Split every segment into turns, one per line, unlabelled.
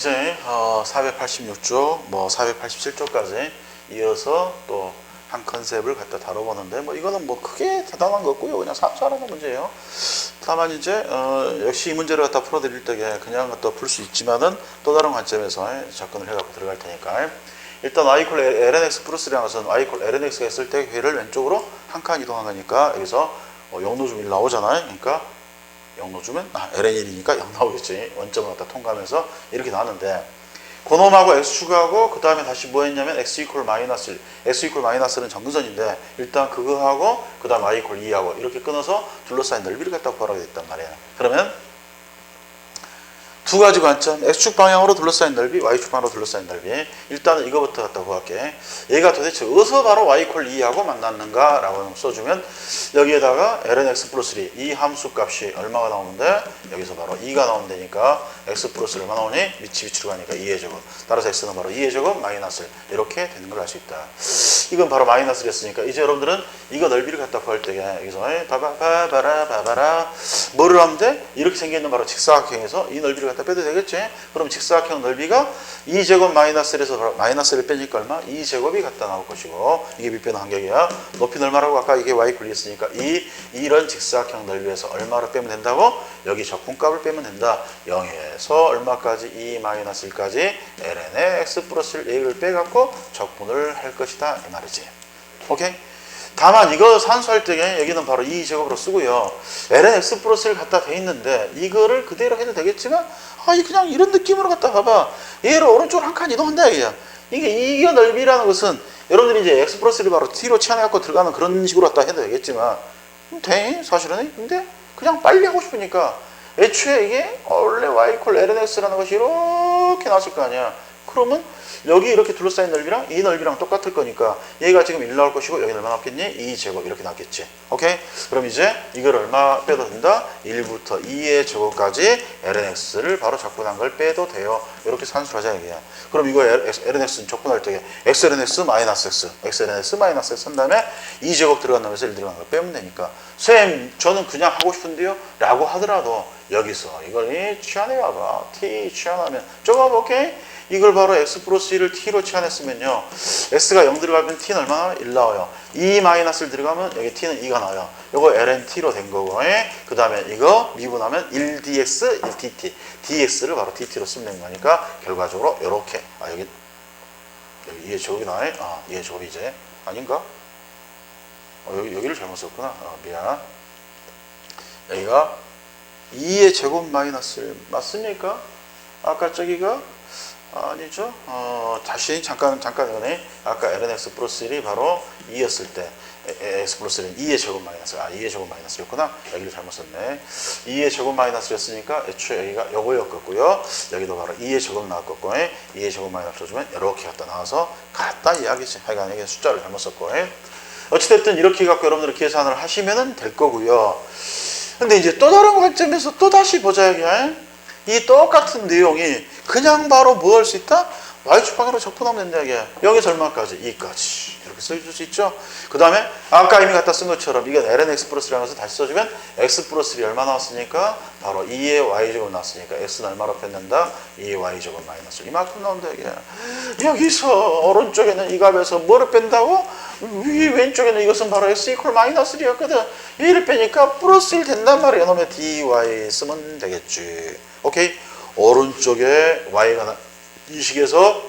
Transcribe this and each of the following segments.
이제 어, 486쪽, 뭐 487쪽까지 이어서 또 한 컨셉을 갖다 다뤄보는데 뭐 이거는 뭐 크게 대단한 거 없고요. 그냥 사소한 문제예요. 다만 이제 어, 역시 이 문제를 갖다 풀어드릴 때에 그냥 갖다 풀 수 있지만은 또 다른 관점에서 접근을 해갖고 들어갈 테니까 일단 이퀄 lnx 플러스라는 것은 이퀄 lnx가 했을 때 회를 왼쪽으로 한 칸 이동한 거니까 여기서 어, 영노줌 1 나오잖아요. 그러니까 영노주면 아, ln1이니까 0 나오겠지. 원점을 갖다 통과하면서 이렇게 나왔는데 고놈하고 x 추가하고 그 다음에 다시 뭐 했냐면 x 이퀄 마이너스 1 x 이퀄 마이너스는 정근선인데 일단 그거 하고 그 다음 y 이퀄 2하고 이렇게 끊어서 둘러싸인 넓이를 갖다 구하라고 됐단 말이에요. 그러면 두 가지 관점, x축 방향으로 둘러싸인 넓이, y축 방향으로 둘러싸인 넓이. 일단은 이거부터 갖다 구할게. 얘가 도대체 어디서 바로 y 이퀄 2하고 만났는가? 라고 써주면 여기에다가 lnx 플러스 3, 이 함수 값이 얼마가 나오는데 여기서 바로 2가 나오면 되니까 x 플러스 얼마 나오니? 밑이 밑으로 가니까 2의 제곱. 따라서 x는 바로 2의 제곱 마이너스 1. 이렇게 되는 걸 알 수 있다. 이건 바로 마이너스를 했으니까 이제 여러분들은 이거 넓이를 갖다 구할 때 여기서 바바바바라 바바라 뭐를 하면 돼? 이렇게 생겨있는 바로 직사각형에서 이 넓이를 갖다 빼도 되겠지? 그럼 직사각형 넓이가 2제곱 마이너스 1에서 마이너스 1 빼니까 얼마? 2제곱이 갖다 나올 것이고 이게 밑변 간격이야. 높이는 얼마라고 아까 이게 y 굴리했으니까 이 이런 직사각형 넓이에서 얼마를 빼면 된다고? 여기 적분값을 빼면 된다. 0에서 얼마까지? 2 마이너스 1까지 ln의 x 플러스 1 얘를 빼갖고 적분을 할 것이다 이 말이지. 오케이? 다만 이거 산수할 때 여기는 바로 이 제곱으로 쓰고요. ln x 플러스를 갖다 돼 있는데 이거를 그대로 해도 되겠지만 아, 이 그냥 이런 느낌으로 갖다 봐봐. 얘를 오른쪽으로 한 칸 이동한다 이게. 이게 이게 넓이라는 것은 여러분들이 이제 x 플러스를 바로 t로 치환해 갖고 들어가는 그런 식으로 갖다 해도 되겠지만 음, 돼 사실은 근데 그냥 빨리 하고 싶으니까 애초에 이게 원래 y 이퀄 ln x라는 것이 이렇게 나왔을 거 아니야. 그러면 여기 이렇게 둘러싸인 넓이랑 이 넓이랑 똑같을 거니까 얘가 지금 1 나올 것이고 여기는 얼마 나왔겠니? 2 제곱 이렇게 나왔겠지. 오케이? 그럼 이제 이걸 얼마 빼도 된다? 1부터 2의 제곱까지 lnx를 바로 적분한 걸 빼도 돼요. 이렇게 산수하자 이게야. 그럼 이거 lnx는 적분할 때 xlnx 마이너스 x, xlnx 마이너스 x 한 다음에 2 제곱 들어간 놈에서 1 들어간 걸 빼면 되니까 쌤 저는 그냥 하고 싶은데요? 라고 하더라도 여기서 이걸 취환해 봐봐. t 취환하면 저거 오케이? 이걸 바로 x 플러스 1을 t로 치환했으면요. x가 0 들어가면 t는 얼마나? 1 나와요. 2 마이너스 1 들어가면 여기 t는 2가 나와요. 요거 lnt로 된 거고 그 다음에 이거 미분하면 1dx, 1dt. dx를 바로 dt로 쓰면 되는 거니까 결과적으로 이렇게 아 여기 여기 2의 제곱이 나와요. 아 2의 제곱이 이제 아닌가? 어, 여기, 여기를 잘못 썼구나. 어, 미안. 여기가 2의 제곱 마이너스 1 맞습니까? 아까 저기가 아니죠. 어, 다시 잠깐 잠깐 이거네. 아까 lnx 플러스 1이 바로 2였을 때 x 플러스 1은 2의 제곱 마이너스 아 2의 제곱 마이너스였구나. 여기를 잘못 썼네. 2의 제곱 마이너스였으니까 애초에 여기가 요거였겠고요. 여기도 바로 2의 제곱 나왔겠고 2의 제곱 마이너스 주면 이렇게 갖다 나와서 같다 이야기지. 하여간 이게 숫자를 잘못 썼고 어찌됐든 이렇게 갖고 여러분들이 계산을 하시면 될 거고요. 근데 이제 또 다른 관점에서 또 다시 보자 이게. 이 똑같은 내용이 그냥 바로 뭐 할 수 있다? y축 방향으로 적분하면 된다 이게. 여기서 얼마까지? 2까지. 이렇게 써줄 수 있죠. 그 다음에 아까 이미 갖다 쓴 것처럼 이건 lnx 플러스 라는 것을 다시 써주면 x 플러스 1이 얼마 나왔으니까 바로 2의 y제곱 나왔으니까 x는 얼마로 뺏는다? 2의 y제곱 마이너스 이만큼 나온다 이게. 여기서 오른쪽에는 이 값에서 뭐를 뺀다고? 위 왼쪽에는 이것은 바로 x 이퀄 마이너스 1이었거든. 얘를 빼니까 플러스 1 된단 말이야. 이놈의 dy 쓰면 되겠지. 오케이? 오른쪽에 y가 나- 이 식에서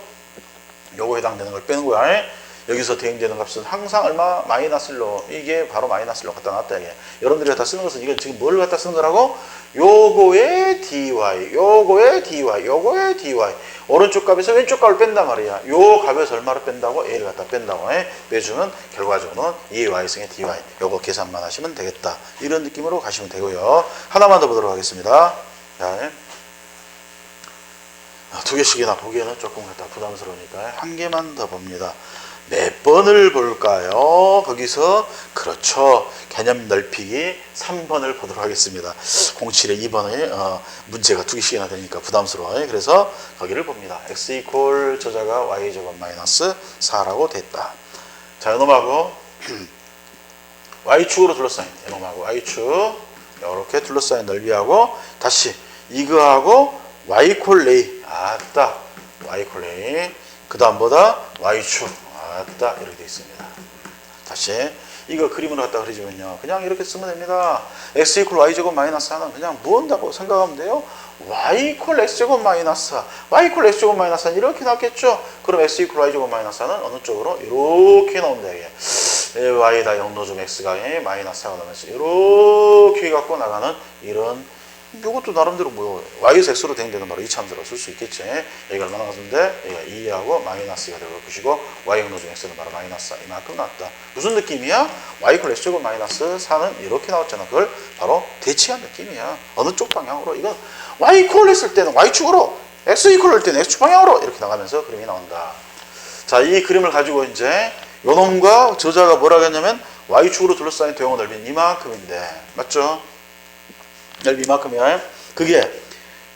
요거 해당되는 걸 빼는 거야. 여기서 대응되는 값은 항상 얼마? 마이너스 1로. 이게 바로 마이너스 1로 갖다 놨다. 이게. 여러분들이 갖다 쓰는 것은 이건 지금 뭘 갖다 쓰는 거라고? 요거의 dy, 요거의 dy, 요거의 dy. 오른쪽 값에서 왼쪽 값을 뺀단 말이야. 요 값에서 얼마를 뺀다고? a를 갖다 뺀다고 해. 빼주면 결과적으로는 2y승의 dy. 요거 계산만 하시면 되겠다. 이런 느낌으로 가시면 되고요. 하나만 더 보도록 하겠습니다. 자, 아, 두 개씩이나 보기에는 조금 갖다 부담스러우니까 한 개만 더 봅니다. 몇 번을 볼까요? 거기서 그렇죠. 개념 넓히기 3번을 보도록 하겠습니다. 07에 2번에 어, 문제가 두 개씩이나 되니까 부담스러워요. 그래서 거기를 봅니다. x 이퀄 저자가 y 제곱 마이너스 4라고 됐다. 자, 이놈하고 y축으로 둘러싸인 이놈하고 y축 이렇게 둘러싸인 넓이하고 다시 이거하고 y 콜 A 아따 y 콜 A 그 다음보다 y축 아따 이렇게 돼 있습니다. 다시 이거 그림으로 갖다 그리자면요. 그냥 이렇게 쓰면 됩니다. x 이퀄 y 제곱 마이너스 하는 그냥 무언다고 생각하면 돼요. y 이퀄 x 제곱 마이너스 y 이퀄 x 제곱 마이너스 는 이렇게 나왔겠죠? 그럼 x 이퀄 y 제곱 마이너스 는 어느 쪽으로? 이렇게 나온다 이게. y다 영도 중 x가 마이너스 하고 나면서 이렇게 갖고 나가는 이런 이것도 나름대로 뭐 y에서 x로 대응되는 바로 이차함수라고 쓸 수 있겠지. 여기가 얼마나 같은데? 여기가 2하고 마이너스가 되고 것이고 y 영노 중 x는 바로 마이너스 이만큼 나왔다. 무슨 느낌이야? y 콜 x제곱 마이너스 4는 이렇게 나왔잖아. 그걸 바로 대치한 느낌이야. 어느 쪽 방향으로? 이건 y 콜 했을 때는 y축으로 x 이퀄 할 때는 x축 방향으로 이렇게 나가면서 그림이 나온다. 자 이 그림을 가지고 이제 요놈과 저자가 뭐라고 했냐면 y축으로 둘러싸인 도형의 넓이는 이만큼인데. 맞죠? 넓이 이만큼이야. 그게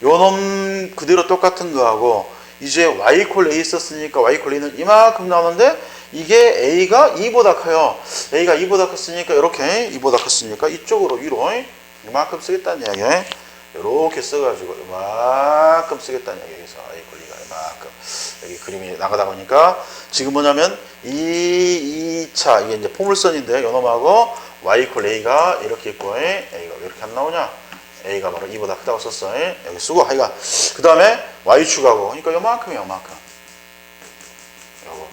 요놈 그대로 똑같은 거하고 이제 y 콜 a 썼으니까 y 콜 a는 이만큼 나오는데 이게 a가 2보다 커요. a가 2보다 컸으니까 이렇게 2보다 컸으니까 이쪽으로 위로 이만큼 쓰겠다는 이야기야. 이렇게 써가지고 이만큼 쓰겠다는 이야기 여기서 a 콜 a가 이만큼 여기 그림이 나가다 보니까 지금 뭐냐면 이 2차 이게 이제 포물선인데 요놈하고 y 콜 a가 이렇게 있고 a가 왜 이렇게 안 나오냐? A가 바로 2보다 크다고 썼어. 여기 쓰고 하여가 그 다음에 y축하고 그러니까 요만큼이야 요만큼. 요거.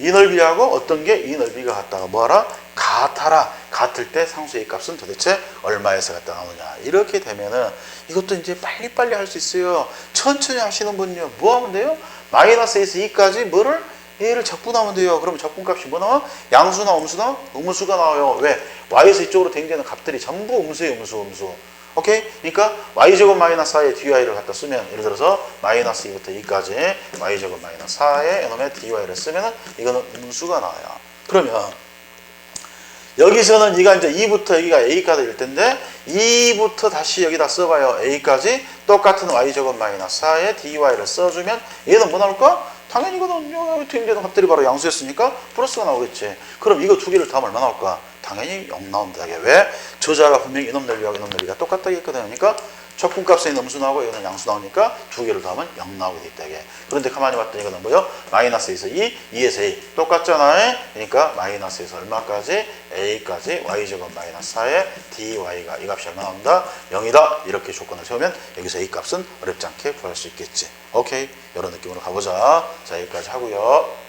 이 넓이하고 어떤 게 이 넓이가 같다가 뭐하라? 같아라. 같을 때 상수의 값은 도대체 얼마에서 갖다 나오느냐. 이렇게 되면은 이것도 이제 빨리빨리 할 수 있어요. 천천히 하시는 분요. 뭐 하면 돼요? 마이너스 에서 2까지 뭐를 얘를 적분하면 돼요. 그러면 적분값이 뭐 나와? 양수나 음수나? 음수가 나와요. 왜? y에서 이쪽으로 대응되는 값들이 전부 음수예요. 음수, 음수. 오케이? 그러니까 y제곱 마이너스 4의 dy를 갖다 쓰면 예를 들어서 마이너스 2부터 2까지 y제곱 마이너스 4의 이놈의 dy를 쓰면 은 이거는 음수가 나와요. 그러면 여기서는 이가 이제 2부터 여기가 될 텐데 2부터 다시 여기다 써봐요. a까지 똑같은 y제곱 마이너스 4의 dy를 써주면 얘는 뭐 나올까? 당연히 이거는 대응되는 값들이 바로 양수였으니까 플러스가 나오겠지. 그럼 이거 두 개를 더하면 얼마 나올까? 당연히 0 나온다. 이게 왜? 저자가 분명히 이놈 넓이하고 이놈 넓이가 똑같다 했거든. 그러니까 적분값에 음수 나오고 이거는 양수 나오니까 두 개를 더하면 0 나오게 돼 있다. 이게. 그런데 가만히 봤더니 이거는 뭐요? 마이너스에서 2, 2에서 a. 똑같잖아. 그러니까 마이너스에서 얼마까지? a까지 y제곱 마이너스 4의 dy가 이 값이 얼마 나온다? 0이다. 이렇게 조건을 세우면 여기서 a 값은 어렵지 않게 구할 수 있겠지. 오케이. 이런 느낌으로 가보자. 자, 여기까지 하고요.